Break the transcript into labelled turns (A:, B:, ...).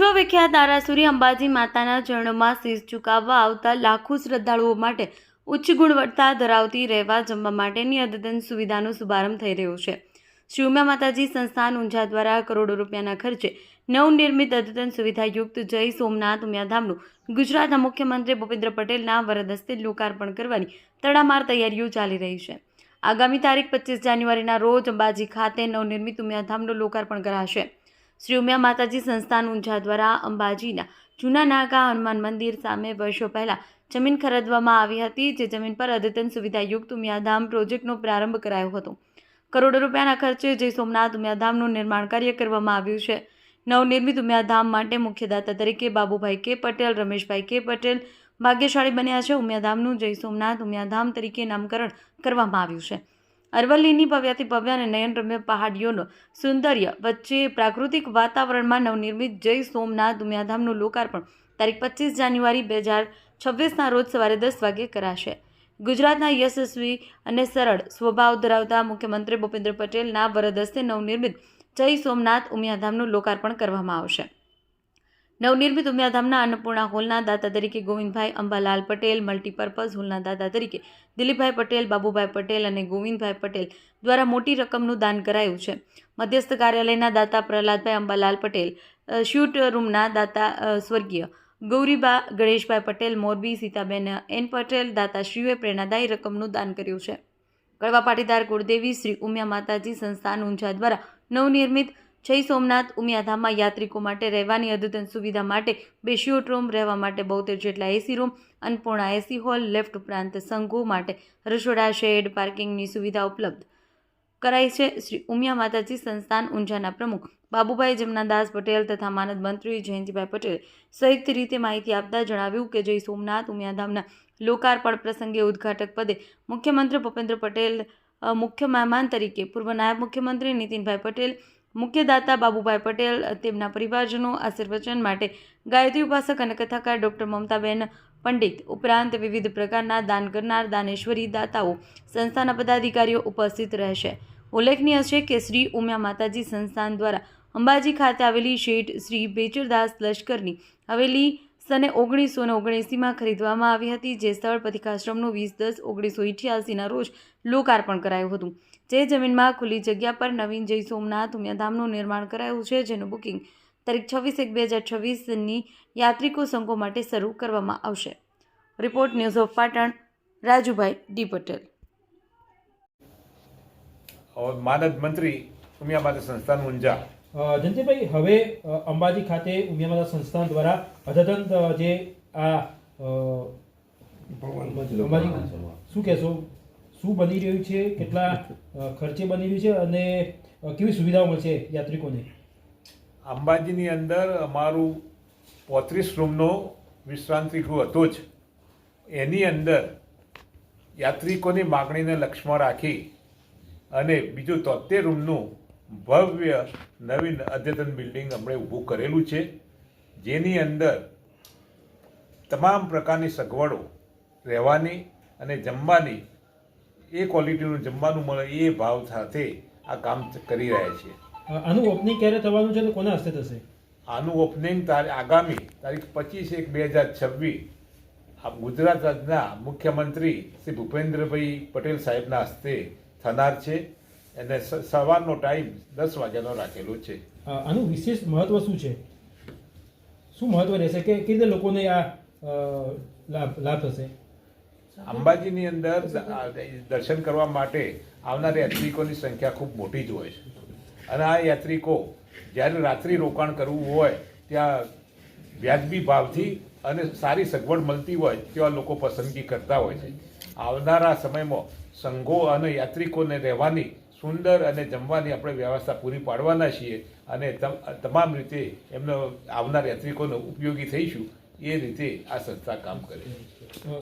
A: વિશ્વવિખ્યાત આરાસુરી અંબાજી માતાના ચરણોમાં શીશ ઝુકાવવા આવતા લાખો શ્રદ્ધાળુઓ માટે ઉચ્ચ ગુણવત્તા ધરાવતી રહેવા જમવા માટેની અદ્યતન સુવિધાનો શુભારંભ થઈ રહ્યો છે. શ્રી ઉમિયા માતાજી સંસ્થાન ઊંઝા દ્વારા કરોડો રૂપિયાના ખર્ચે નવનિર્મિત અદ્યતન સુવિધાયુક્ત જય સોમનાથ ઉમિયાધામનું ગુજરાતના મુખ્યમંત્રી ભૂપેન્દ્ર પટેલના વરદ લોકાર્પણ કરવાની તડામાર તૈયારીઓ ચાલી રહી છે. આગામી તારીખ પચીસ જાન્યુઆરીના રોજ અંબાજી ખાતે નવનિર્મિત ઉમિયાધામનું લોકાર્પણ કરાશે. શ્રી ઉમિયા માતાજી સંસ્થાન ઊંઝા દ્વારા અંબાજીના જૂના નાગા હનુમાન મંદિર સામે વર્ષો પહેલાં જમીન ખરીદવામાં આવી હતી, જે જમીન પર અદ્યતન સુવિધાયુક્ત ઉમિયાધામ પ્રોજેક્ટનો પ્રારંભ કરાયો હતો. કરોડો રૂપિયાના ખર્ચે જય સોમનાથ ઉમિયાધામનું નિર્માણ કાર્ય કરવામાં આવ્યું છે. નવનિર્મિત ઉમિયાધામ માટે મુખ્યદાતા તરીકે બાબુભાઈ કે પટેલ, રમેશભાઈ કે પટેલ ભાગ્યશાળી બન્યા છે. ઉમિયાધામનું જય સોમનાથ ઉમિયાધામ તરીકે નામકરણ કરવામાં આવ્યું છે. અરવલ્લીની ભવ્યાથી ભવ્ય અને નયનરમ્ય પહાડીઓનો સૌંદર્ય વચ્ચે પ્રાકૃતિક વાતાવરણમાં નવનિર્મિત જય સોમનાથ ઉમિયાધામનું લોકાર્પણ તારીખ પચીસ જાન્યુઆરી બે હજાર છવ્વીસના રોજ સવારે દસ વાગે કરાશે. ગુજરાતના યશસ્વી અને સરળ સ્વભાવ ધરાવતા મુખ્યમંત્રી ભૂપેન્દ્ર પટેલના વરદ હસ્તે નવનિર્મિત જય સોમનાથ ઉમિયાધામનું લોકાર્પણ કરવામાં આવશે. નવનિર્મિત ઉમિયાધામના અન્નપૂર્ણા હોલના દાતા તરીકે ગોવિંદભાઈ અંબાલાલ પટેલ, મલ્ટીપર્પઝ હોલના દાતા તરીકે દિલીપભાઈ પટેલ, બાબુભાઈ પટેલ અને ગોવિંદભાઈ પટેલ દ્વારા મોટી રકમનું દાન કરાયું છે. મધ્યસ્થ કાર્યાલયના દાતા પ્રહલાદભાઈ અંબાલાલ પટેલ શૂટ રૂમના દાતા સ્વર્ગીય ગૌરીબા ગણેશભાઈ પટેલ, મોરબી સીતાબેન એન પટેલ દાતાશ્રીઓએ પ્રેરણાદાયી રકમનું દાન કર્યું છે. કડવા પાટીદાર કુળદેવી શ્રી ઉમિયા માતાજી સંસ્થાન ઊંઝા દ્વારા નવનિર્મિત જય સોમનાથ, ઉમિયાધામમાં યાત્રિકો માટે રહેવાની અદ્યતન સુવિધા માટે બે શ્યોટ રૂમ રહેવા માટે બોતેર જેટલા AC room Annapurna AC hall left ઉપરાંત સંઘો માટે રસોડા શેડ પાર્કિંગની સુવિધા ઉપલબ્ધ કરાઈ છે. શ્રી ઉમિયા માતાજી સંસ્થાન ઊંઝાના પ્રમુખ બાબુભાઈ જમનાદાસ પટેલ તથા માનદ મંત્રી જયંતિભાઈ પટેલ સંયુક્ત રીતે માહિતી આપતા જણાવ્યું કે જય સોમનાથ, ઉમિયાધામના લોકાર્પણ પ્રસંગે ઉદ્ઘાટક પદે મુખ્યમંત્રી ભૂપેન્દ્ર પટેલ મુખ્ય મહેમાન તરીકે પૂર્વ નાયબ મુખ્યમંત્રી નીતિનભાઈ પટેલ મુખ્યદાતા બાબુભાઈ પટેલ, તેમના પરિવારજનો, આશીર્વચન માટે ગાયત્રી ઉપાસક અને કથાકાર ડૉક્ટર મમતાબેન પંડિત ઉપરાંત વિવિધ પ્રકારના દાન કરનાર દાનેશ્વરી દાતાઓ સંસ્થાના પદાધિકારીઓ ઉપસ્થિત રહેશે. ઉલ્લેખનીય છે કે શ્રી ઉમિયા માતાજી સંસ્થાન દ્વારા અંબાજી ખાતે આવેલી શેઠ શ્રી બેચરદાસ લશ્કરની હવેલી સને ઓગણીસો ને ઓગણએંસીમાં ખરીદવામાં આવી હતી, જે સ્થળ પથિકાશ્રમનું વીસ દસ ઓગણીસો ઇઠ્યાસીના રોજ લોકાર્પણ કરાયું હતું. જે જમીનમાં ખુલ્લી જગ્યા પર નવીન જય સોમનાથ ઉમિયાધામનું નિર્માણ કરાયું છે, જેનું બુકિંગ તારીખ છવ્વીસ એક બે હજાર છવ્વીસની યાત્રિકો સંઘો માટે શરૂ કરવામાં આવશે. Report news of Patan, Rajubhai D Patel.
B: માનદ મંત્રી ઉમિયાબાદ સંસ્થાન
C: ઊંઝા. જયંતિભાઈ હવે અંબાજી ખાતે ઉમિયામાતા સંસ્થાન દ્વારા અદ્યતન જે આ અંબાજી શું કહેશો? શું બની રહ્યું છે? કેટલા ખર્ચે બની રહ્યું છે? અને કેવી સુવિધાઓ મળશે યાત્રિકોને?
B: અંબાજીની અંદર અમારું પોત્રીસ રૂમનો વિશ્રાંતિ ગૃહ હતો જ. એની અંદર યાત્રિકોની માગણીને લક્ષ્યમાં રાખી અને બીજું તોતેર રૂમનું ભવ્ય નવીન અદ્યતન બિલ્ડિંગ આપણે ઊભું કરેલું છે જેની અંદર તમામ પ્રકારની સગવડો રહેવાની અને જમવાની એ ક્વોલિટીનું જમવાનું મળે એ ભાવ સાથે આ કામ કરી રહ્યા
C: છે. આનું ઓપનિંગ ક્યારે થવાનું છે અને કોના હસ્તે થશે?
B: આનું ઓપનિંગ તારીખ આગામી તારીખ પચીસ એક બે હજાર છવ્વીસ આ ગુજરાત રાજ્યના મુખ્યમંત્રી શ્રી ભૂપેન્દ્રભાઈ પટેલ સાહેબના હસ્તે થનાર છે. અને સ- સવારનો ટાઈમ દસ વાગ્યાનો રાખેલો છે.
C: આનું વિશેષ મહત્વ શું છે? શું મહત્વ રહેશે? કે કેવી રીતે લોકોને આ લાભ લાભ થશે?
B: અંબાજીની અંદર દર્શન કરવા માટે આવનાર યાત્રિકોની સંખ્યા ખૂબ મોટી જ હોય છે. અને આ યાત્રિકો જ્યારે રાત્રિ રોકાણ કરવું હોય ત્યાં વ્યાજબી ભાવથી અને સારી સગવડ મળતી હોય તેવા લોકો પસંદગી કરતા હોય છે. આવનારા સમયમાં સંઘો અને યાત્રિકોને રહેવાની સુંદર અને જમવાની આપણે વ્યવસ્થા પૂરી પાડવાના છીએ અને તમ- તમામ રીતે એમનો આવનાર યાત્રિકોનો ઉપયોગી થઈશું એ રીતે આ સંસ્થા કામ કરે છે.